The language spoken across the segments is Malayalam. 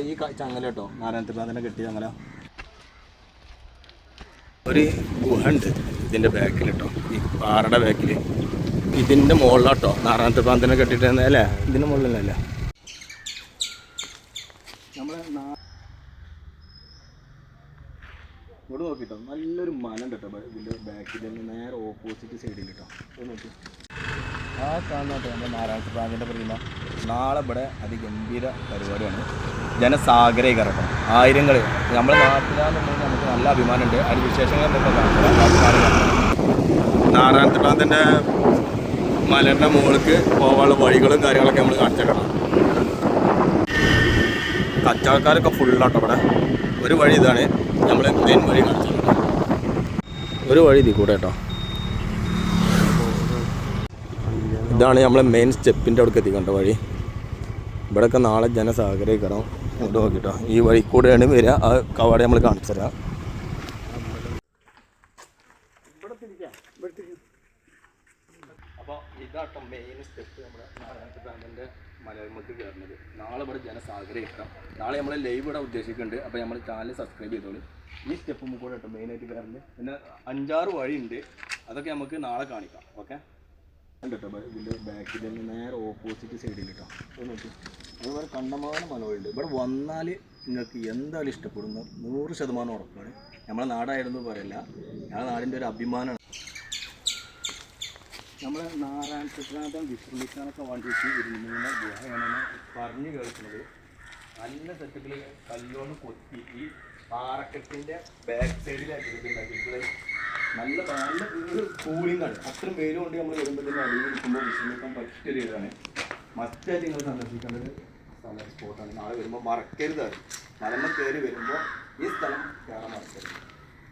ഈ ചങ്ങല കേട്ടോ നാരായണത്തിൽ തന്നെ കെട്ടിയ ചങ്ങല. ഒരു ഗുഹ ഉണ്ട് ഇതിന്റെ ബാക്കിൽ കേട്ടോ ഈ പാറയുടെ ബാക്കിൽ ഇതിന്റെ മുകളിലാട്ടോ നാരായണത്തിൽ പ്രാന്തനെ കെട്ടിയിട്ട് അല്ലേ? ഇതിന്റെ മുകളിലല്ല നമ്മളെ ഇവിടെ നോക്കിട്ടോ. നല്ലൊരു മല ഉണ്ട് കേട്ടോ. ഇതിന്റെ ബാക്കിൽ തന്നെ നേരെ ഓപ്പോസിറ്റ് സൈഡിൽ കേട്ടോ നോക്കി. ആ കാണാട്ടോ നമ്മുടെ നാരായണ പ്രാന്തിന്റെ പ്രതിമ. നാളെ ഇവിടെ അതിഗംഭീര പരിപാടിയാണ്. ജനസാഗരീകരണം ആയിരങ്ങൾ നമ്മുടെ നാട്ടിലാണെന്നുണ്ടെങ്കിൽ നമുക്ക് നല്ല അഭിമാനമുണ്ട്. അതിന് വിശേഷങ്ങൾ എന്തൊക്കെ നാരായണ പ്രാന്തിന്റെ മലയുടെ മുകളിലേക്ക് പോകാനുള്ള വഴികളും കാര്യങ്ങളൊക്കെ നമ്മൾ കാണിച്ചേക്കണം. കച്ചവടക്കാരൊക്കെ ഫുള്ളാട്ടോ ഇവിടെ. ഒരു വഴി ഇതാണ് നമ്മൾ മെയിൻ വഴി കാണിച്ചത് ഒരു വഴി ഇതിൽ കൂടെ കേട്ടോ. ഇതാണ് നമ്മളെ മെയിൻ സ്റ്റെപ്പിന്റെ അവിടേക്ക് എത്തിക്കേണ്ട വഴി. ഇവിടെയൊക്കെ നാളെ ജനസാഗരീകരണം. ഇങ്ങോട്ട് നോക്കിട്ടോ. ഈ വഴി കൂടെയാണ് വരിക. ആ കവാട നമ്മൾ കാണിച്ചു തരാം. അപ്പോൾ ഇതാട്ടോ മെയിൻ സ്റ്റെപ്പ് നമ്മുടെ നാരായണ ബ്രാൻഡിന്റെ മലയാളങ്ങൾക്ക് കയറുന്നത്. നാളെ ഇവിടെ ജനസാഗരീകരണം. നാളെ നമ്മൾ ലൈവ് ഇവിടെ ഉദ്ദേശിക്കുന്നുണ്ട്. അപ്പോൾ നമ്മൾ ചാനൽ സബ്സ്ക്രൈബ് ചെയ്തോളൂ. ഈ സ്റ്റെപ്പ് കേട്ടോ മെയിനായിട്ട് കയറുന്നത്. പിന്നെ അഞ്ചാറ് വഴിയുണ്ട്. അതൊക്കെ നമുക്ക് നാളെ കാണിക്കാം. ഓക്കെ കേട്ടോ ഇതിന്റെ ബാക്കിൽ തന്നെ നേരെ ഓപ്പോസിറ്റ് സൈഡിൽ കേട്ടോ അത് നോക്കി. അതുപോലെ കണ്ടമാനം മനോഹരമുണ്ട്. ഇവിടെ വന്നാൽ നിങ്ങൾക്ക് എന്തായാലും ഇഷ്ടപ്പെടുന്നു നൂറ് ശതമാനം ഉറപ്പാണ്. നമ്മളെ നാടായിരുന്നു പറയില്ല. ഞങ്ങളുടെ നാടിന്റെ ഒരു അഭിമാനമാണ്. നമ്മളെ നാരായണ ചിത്രാന്തം വിശ്രമിക്കാനൊക്കെ വേണ്ടിയിട്ട് ഇരുന്ന ഗുഹയാണെന്ന് പറഞ്ഞു കേൾക്കുന്നത്. നല്ല സെറ്റപ്പിൽ കല്ലുകൊണ്ട് കൊത്തി ഈ പാറക്കെട്ടിന്റെ ബാക്ക് സൈഡിലായിട്ട് നല്ല നല്ല കൂളിംഗ് ആണ്. അത്രയും വെയിൽ കൊണ്ട് നമ്മൾ വരുമ്പോൾ തന്നെ അടിയിൽ നിൽക്കുമ്പോൾ വിശ്രമിക്കാൻ പറ്റിയൊരു ഇതാണ്. മസ്റ്റായിട്ട് നിങ്ങൾ സന്ദർശിക്കേണ്ടത് സ്ഥലം സ്പോട്ടാണ് നാളെ വരുമ്പോൾ മറക്കരുത് അത്. മലമ്മ കയറി വരുമ്പോൾ ഈ സ്ഥലം കയറാൻ മറക്കരുത്.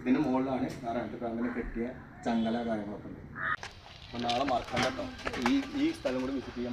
ഇതിന്റെ മുകളിലാണ് നാരായണത്തിൽ അങ്ങനെ കെട്ടിയ ചങ്ങല കാര്യങ്ങളൊക്കെ ഉണ്ട്. അപ്പോൾ നാളെ മറക്കാൻ കേട്ടോ ഈ ഈ സ്ഥലം കൂടി വിസിറ്റ് ചെയ്യാൻ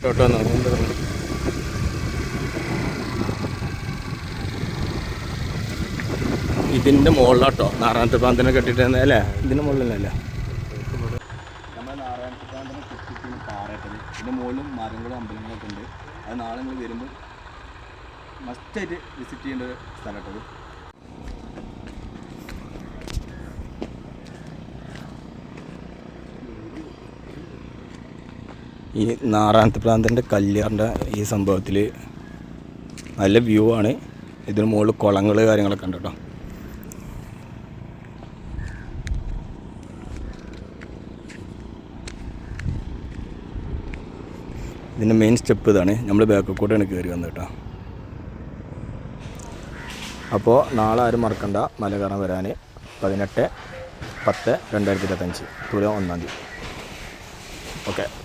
കേട്ടോ ഇതിന്റെ മുകളിലാട്ടോ നാരായണ പ്രാന്തനെ കെട്ടിട്ട് അല്ലേ? ഇതിന്റെ മുകളിലല്ലേ? നമ്മുടെ നാരായണ പ്രാന്തനെ കെട്ടിട്ട് പാറയിട്ടത് ഇതിന്റെ മുകളിലും മരങ്ങളും അമ്പലങ്ങളൊക്കെ ഉണ്ട്. അത് നാളെ നിങ്ങൾ വരുമ്പോൾ മസ്റ്റായിട്ട് വിസിറ്റ് ചെയ്യേണ്ട ഒരു സ്ഥലം ഈ നാറാണത്ത് പ്രാന്തന്റെ കല്യാറിന്റെ ഈ സംഭവത്തിൽ നല്ല വ്യൂ ആണ്. ഇതിന് മുകളിൽ കുളങ്ങൾ കാര്യങ്ങളൊക്കെ ഉണ്ട് കേട്ടോ. ഇതിന്റെ മെയിൻ സ്റ്റെപ്പ് ഇതാണ്. നമ്മൾ ബാക്കിൽ കൂടെയാണ് കയറി വന്നത് കേട്ടോ. അപ്പോൾ നാളെ ആരും മറക്കണ്ട. മല കയറാൻ വരാൻ പതിനെട്ട് പത്ത് രണ്ടായിരത്തി ഇരുപത്തഞ്ച്. തുല ഒന്നാം തീയതി. ഓക്കെ